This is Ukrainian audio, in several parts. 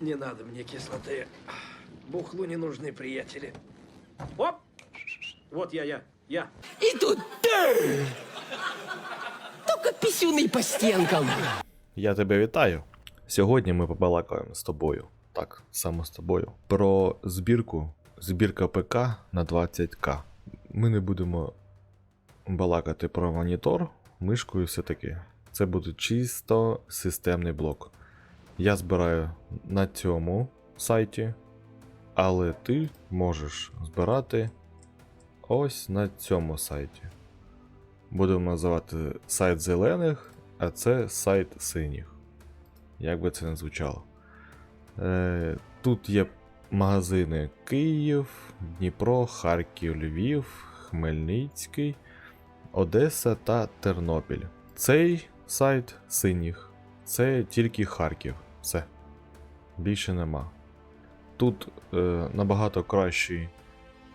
Не надо мне кислоты. Бухлу не нужны приятели. Оп! Вот я, я, я. И тут тыр! Только писюный по стенкам. Я тебе вітаю. Сьогодні ми побалакаємо з тобою. Так, саме з тобою. Про збірку. Збірка ПК на 20к. Ми не будемо балакати про монітор, мишку і все таке. Це буде чисто системний блок. Я збираю на цьому сайті, але ти можеш збирати ось на цьому сайті. Будемо називати сайт зелених, а це сайт синіх. Як би це не звучало. Е, тут є магазини Київ, Дніпро, Харків, Львів, Хмельницький, Одеса та Тернопіль. Цей сайт синіх. Це тільки Харків. Все. Більше нема. Тут е, набагато кращий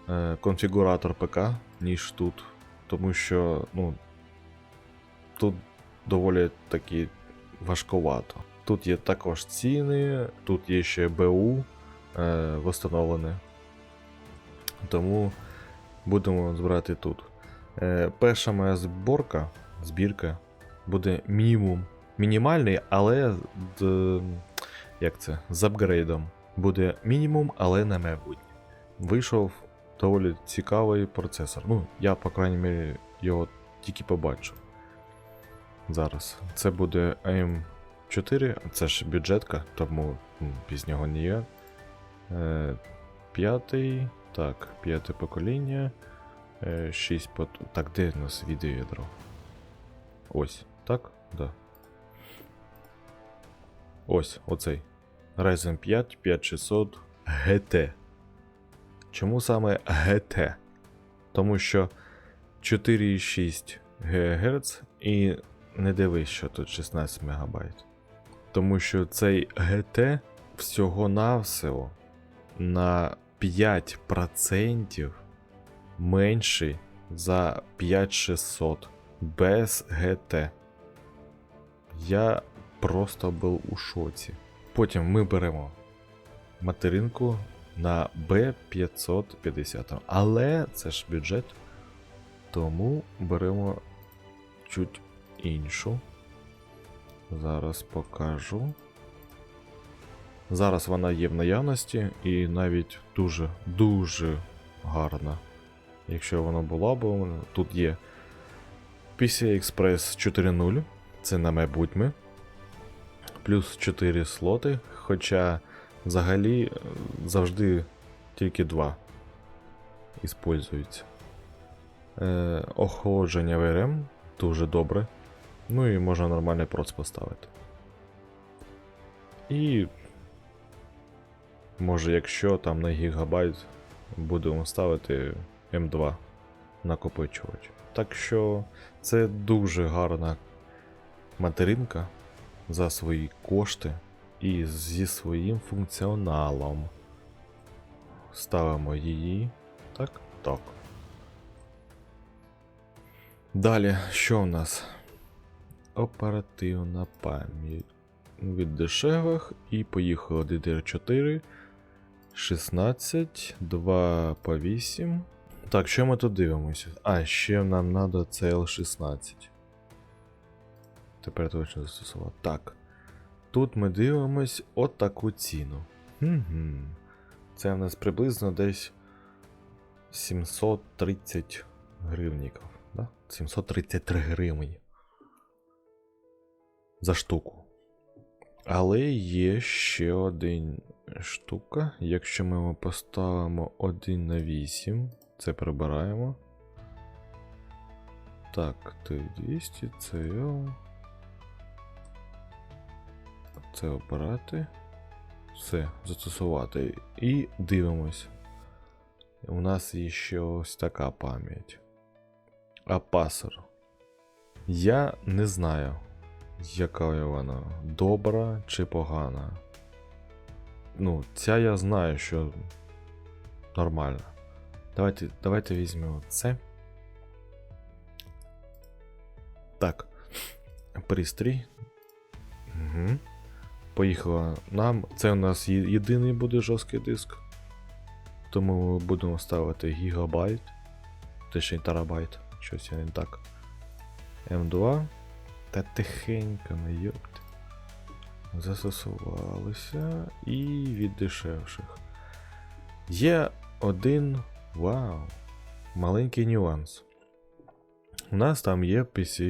е, конфігуратор ПК, ніж тут. Тому що, ну, тут доволі таки важковато. Тут є також ціни, тут є ще БУ е, встановлене. Тому будемо збирати тут. Е, перша моя зборка, збірка буде мінімум мінімальний, але як це, з апгрейдом. Буде мінімум, але не майбутнє. Вийшов доволі цікавий процесор. Ну, я, по крайній мірі, його тільки побачив. Зараз. Це буде AM4, це ж бюджетка, тому м, без нього ніяк. Е, п'ятий. Так, п'яте покоління. Е, 6 по. Так, де у нас відеоядро? Ось, так? Да. Ось, оцей. Ryzen 5 5600 GT. Чому саме GT? Тому що 4,6 ГГц і не дивись, що тут 16 МБ. Тому що цей GT всього-навсього на 5% менший за 5600 без GT. Я просто був у шоці. Потім ми беремо материнку на B550. Але це ж бюджет. Тому беремо чуть іншу. Зараз покажу. Зараз вона є в наявності і навіть дуже-дуже гарна. Якщо вона була б, тут є PCI Express 4.0, це на майбутнє. Плюс 4 слоти, хоча взагалі е, завжди тільки 2 іспользуються. Е, охолодження VRM дуже добре. Ну і можна нормальний проц поставити. І може, якщо там на гігабайт будемо ставити М2 накопичувач. Так що це дуже гарна материнка за свої кошти і зі своїм функціоналом. Ставимо її. Так, так. Далі, що в нас? Оперативна пам'ять. Від дешевих і поїхало DDR4, 16, 2 по 8. Так, що ми тут дивимося? А, ще нам треба CL16. Тепер точно застосувати. Так. Тут ми дивимось от таку ціну. Угу. Це в нас приблизно десь 730 гривніків. Да? 733 гривні. За штуку. Але є ще один штука. Якщо ми його поставимо 1 на 8, це прибираємо. Так, Т200, CL. Це обирати. Все, застосувати. І дивимось. У нас є ще ось така пам'ять. Апасер. Я не знаю, яка вона добра чи погана. Ну, ця я знаю, що нормальна. Давайте, давайте візьмемо це. Так. Пристрій. Угу. Поїхала нам. Це у нас єдиний буде жорсткий диск. Тому ми будемо ставити гігабайт. Точніше терабайт. Щось я не так. М2. Та тихенько, не йопт. Застосувалися і від дешевших. Є один. Вау! Маленький нюанс. У нас там є PC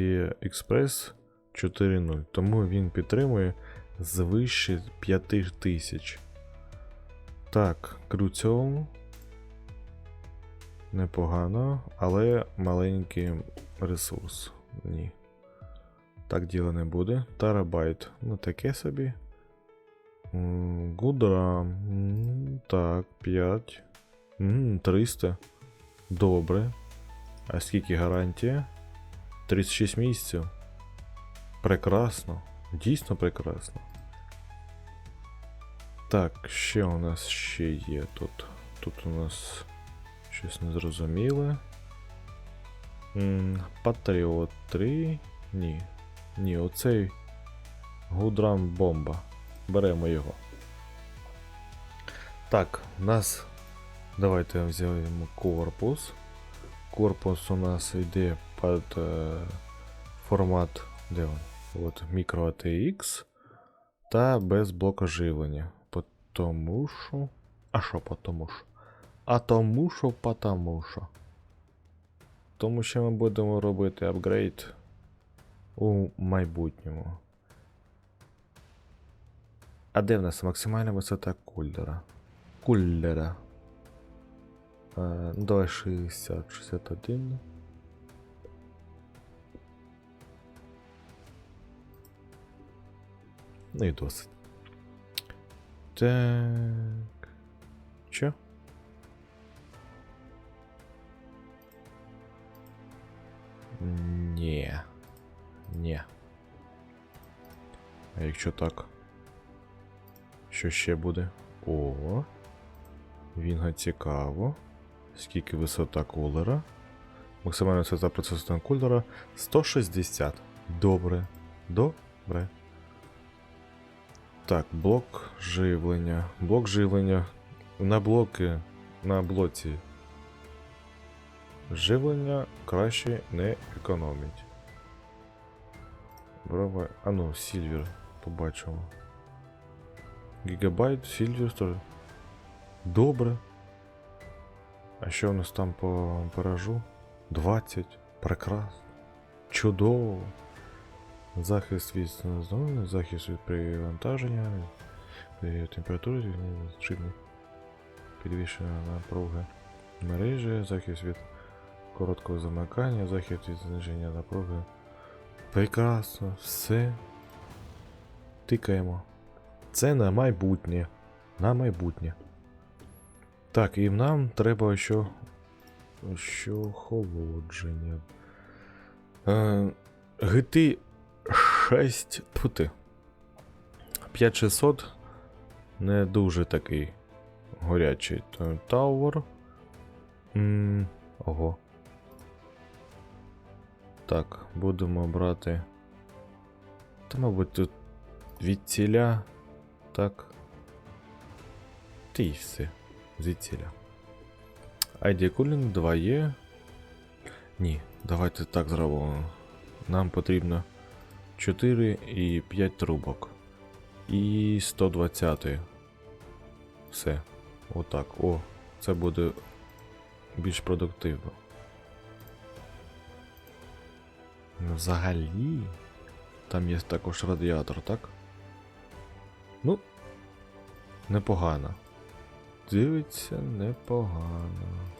Express 4.0, тому він підтримує звище 5000. Так, Crucial. Непогано, але маленький ресурс. Ні. Так діло не буде. Терабайт. Ну таке собі. Гудра. Так, 5. 300. Добре. А скільки гарантія? 36 місяців. Прекрасно. Дійсно прекрасно. Так, ще у нас ще є тут. Тут у нас щось незрозуміле. Патріот 3. Ні. Ні, оцей Гудрам бомба. Беремо його. Так, у нас. Давайте взяємо корпус. Корпус у нас йде під е, формат. Де він? От, мікро ATX та без блока живлення. Потому що. А що потому що? А тому що потому що. Тому що ми будемо робити апгрейд у майбутньому. А де в нас максимальна висота кулера? Кулера. Е, давай 60, 61. Ну і досить. Так. Що? Ні. Ні. А якщо так. Що ще буде? О. Вінга цікаво. Скільки висота кулера? Максимальна висота процесора кулера 160. Добре. Добре. Так, блок живлення. Блок живлення. На блоки. На блоці. Живлення краще не економить. Браво. А ну, Сільвер побачимо. Гігабайт, Сільвер теж. Добре. А що у нас там по амперажу? 20. Прекрасно. Чудово. Захист від здоров'я, захист від перевантаження, при температурі, шибні підвищення напруги мережі, захист від короткого замикання, захист від зниження напруги. Прекрасно, все. Тикаємо. Це на майбутнє. На майбутнє. Так, і нам треба що. Що охолодження. Е, GT 6 пути. 5600 не дуже такий горячий. То Tower. Ого. Так, будемо брати. Та, мабуть, тут від. Так. Та і все. Звідціля. ID Cooling 2 є. Ні, давайте так зробимо. Нам потрібно 4 і 5 трубок. І 120. Все. Отак. О, це буде більш продуктивно. Ну, Взагалі. Там є також радіатор, так? Ну, непогано. Дивиться непогано.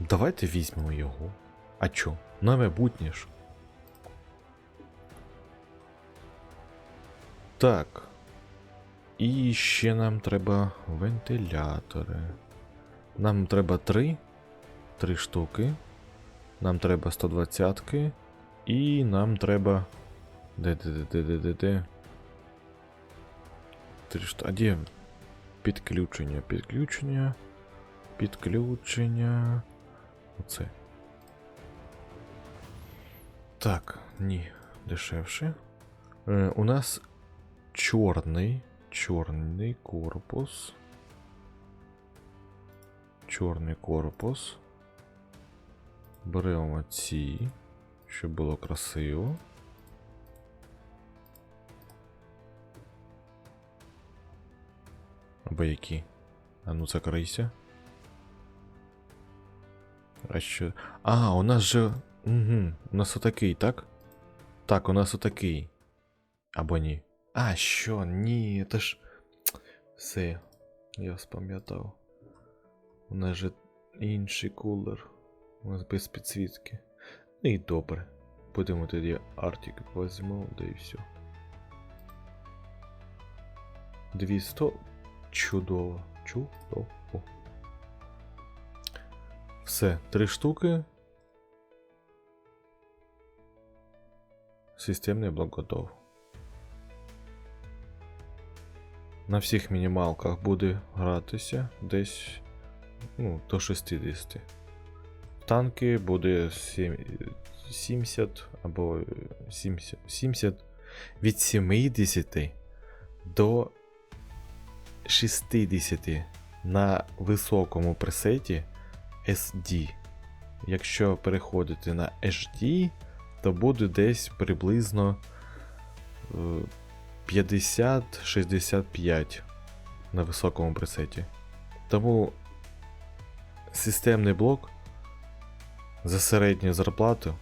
Давайте візьмемо його. А чо? На майбутнє ж. Так. І ще нам треба вентилятори. Нам треба три. Три штуки. Нам треба 120-ки. І нам треба. Де де де де де де. Три штуки. А де? Підключення, підключення. Підключення. Оце. Так, ні, дешевше. Е, у нас чорний. Чорний корпус. Чорний корпус. Беремо ці, щоб було красиво. Або які? А ну закрийся. А що? А, у нас же. Угу. У нас отакий, так? Так, у нас отакий. Або ні. А, що? Ні, це ж. Все. Я спам'ятав. У нас же інший кулер. У нас без підсвітки. Ну і добре. Будемо тоді Артик візьмемо, да і все. 200. Чудово. Чудово. Все, три штуки. Системний блок готов. На всіх мінімалках буде гратися десь ну, до 60. Танки буде 70 або 70, 70 від 70 до 60 на високому пресеті SD. Якщо переходити на HD, то буде десь приблизно е, 50-65 на високому пресеті. Тому системний блок за середню зарплату.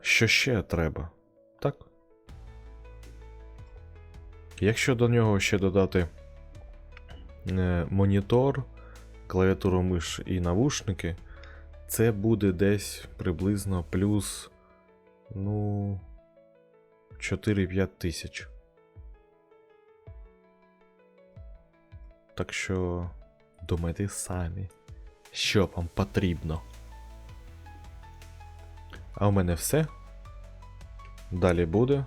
Що ще треба? Так? Якщо до нього ще додати е, монітор, клавіатуру миш і навушники, це буде десь приблизно плюс ну 4-5 тисяч. Так що думайте самі, що вам потрібно. А у мене все. Далі буде.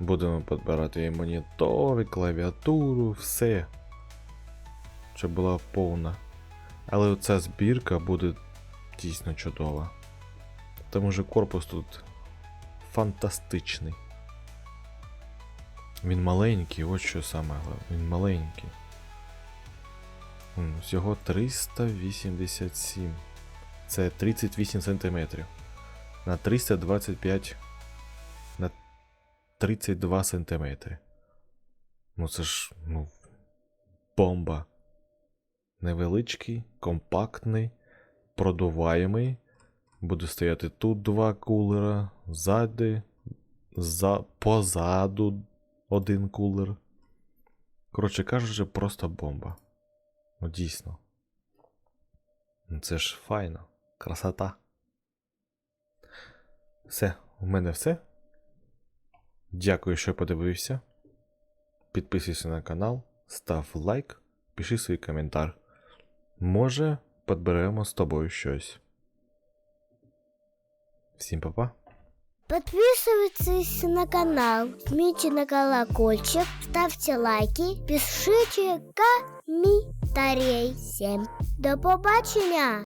Будемо підбирати і монітори, клавіатуру, все. Щоб була повна. Але оця збірка буде дійсно чудова. Тому що корпус тут фантастичний. Він маленький, от що саме головне. Він маленький. Всього 387. Це 38 см. На 325 на 32 см. Ну це ж, ну, бомба. Невеличкий, компактний, продуваємий. Буде стояти тут два кулера, ззади, за, позаду один кулер. Коротше кажучи, просто бомба. Ну дійсно. Ну, Це ж файно. Красота. Все, у мене все. Дякую, що подивився. Підписуйся на канал, став лайк, пиши свій коментар. Може, підберемо з тобою щось. Всім па-па. Подписывайтесь на канал, жмите на колокольчик, ставьте лайки, пишите комментарии. Всем до побачення!